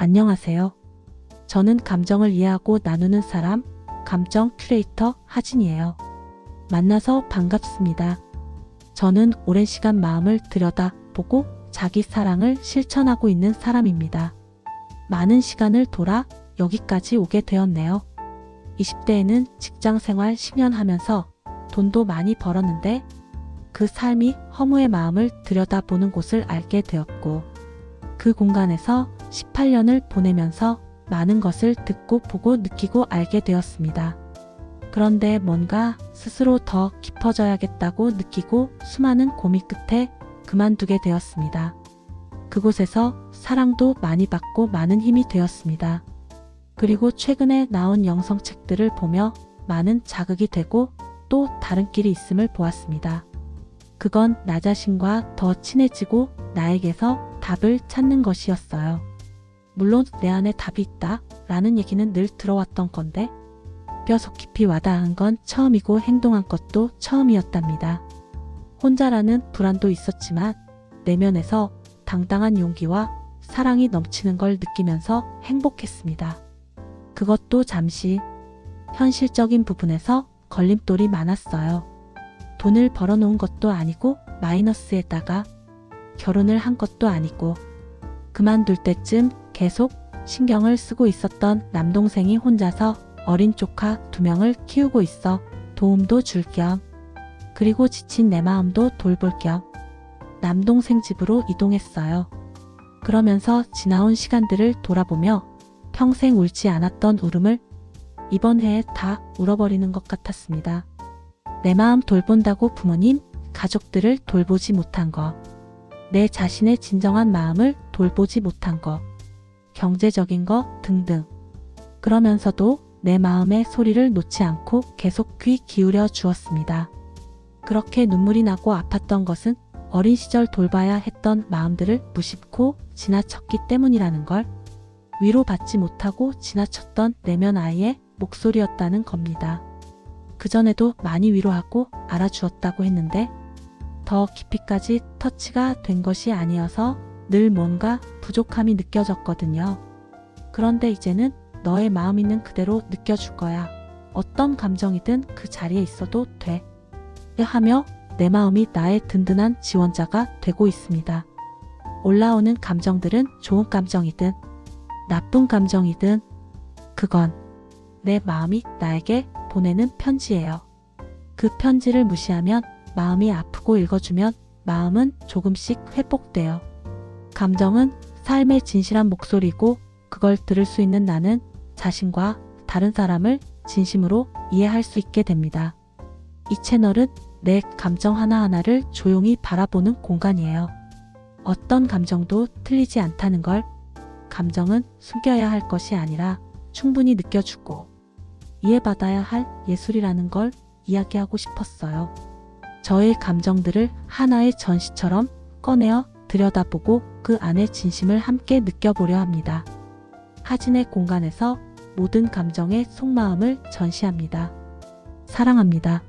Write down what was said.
안녕하세요. 저는 감정을 이해하고 나누는 사람, 감정 큐레이터 하진이에요. 만나서 반갑습니다. 저는 오랜 시간 마음을 들여다보고 자기 사랑을 실천하고 있는 사람입니다. 많은 시간을 돌아 여기까지 오게 되었네요. 20대에는 직장 생활 10년 하면서 돈도 많이 벌었는데 그 삶이 허무의 마음을 들여다보는 곳을 알게 되었고 그 공간에서 18년을 보내면서 많은 것을 듣고 보고 느끼고 알게 되었습니다. 그런데 뭔가 스스로 더 깊어져야겠다고 느끼고 수많은 고민 끝에 그만두게 되었습니다. 그곳에서 사랑도 많이 받고 많은 힘이 되었습니다. 그리고 최근에 나온 영성책들을 보며 많은 자극이 되고 또 다른 길이 있음을 보았습니다. 그건 나 자신과 더 친해지고 나에게서 답을 찾는 것이었어요. 물론 내 안에 답이 있다 라는 얘기는 늘 들어왔던 건데 뼈속 깊이 와닿은 건 처음이고 행동한 것도 처음이었답니다. 혼자라는 불안도 있었지만 내면에서 당당한 용기와 사랑이 넘치는 걸 느끼면서 행복했습니다. 그것도 잠시 현실적인 부분에서 걸림돌이 많았어요. 돈을 벌어놓은 것도 아니고 마이너스에다가 결혼을 한 것도 아니고 그만둘 때쯤 계속 신경을 쓰고 있었던 남동생이 혼자서 어린 조카 두 명을 키우고 있어 도움도 줄 겸 그리고 지친 내 마음도 돌볼 겸 남동생 집으로 이동했어요. 그러면서 지나온 시간들을 돌아보며 평생 울지 않았던 울음을 이번 해에 다 울어버리는 것 같았습니다. 내 마음 돌본다고 부모님, 가족들을 돌보지 못한 것, 내 자신의 진정한 마음을 돌보지 못한 것, 경제적인 것 등등. 그러면서도 내 마음의 소리를 놓지 않고 계속 귀 기울여 주었습니다. 그렇게 눈물이 나고 아팠던 것은 어린 시절 돌봐야 했던 마음들을 무심코 지나쳤기 때문이라는 걸 위로받지 못하고 지나쳤던 내면 아이의 목소리였다는 겁니다. 그전에도 많이 위로하고 알아주었다고 했는데 더 깊이까지 터치가 된 것이 아니어서 늘 뭔가 부족함이 느껴졌거든요. 그런데 이제는 너의 마음 있는 그대로 느껴줄 거야. 어떤 감정이든 그 자리에 있어도 돼. 하며 내 마음이 나의 든든한 지원자가 되고 있습니다. 올라오는 감정들은 좋은 감정이든 나쁜 감정이든 그건 내 마음이 나에게 보내는 편지예요. 그 편지를 무시하면 마음이 아프고 읽어주면 마음은 조금씩 회복돼요. 감정은 삶의 진실한 목소리고 그걸 들을 수 있는 나는 자신과 다른 사람을 진심으로 이해할 수 있게 됩니다. 이 채널은 내 감정 하나하나를 조용히 바라보는 공간이에요. 어떤 감정도 틀리지 않다는 걸 감정은 숨겨야 할 것이 아니라 충분히 느껴주고 이해받아야 할 예술이라는 걸 이야기하고 싶었어요. 저의 감정들을 하나의 전시처럼 꺼내어 들여다보고 그 안의 진심을 함께 느껴보려 합니다. 하진의 공간에서 모든 감정의 속마음을 전시합니다. 사랑합니다.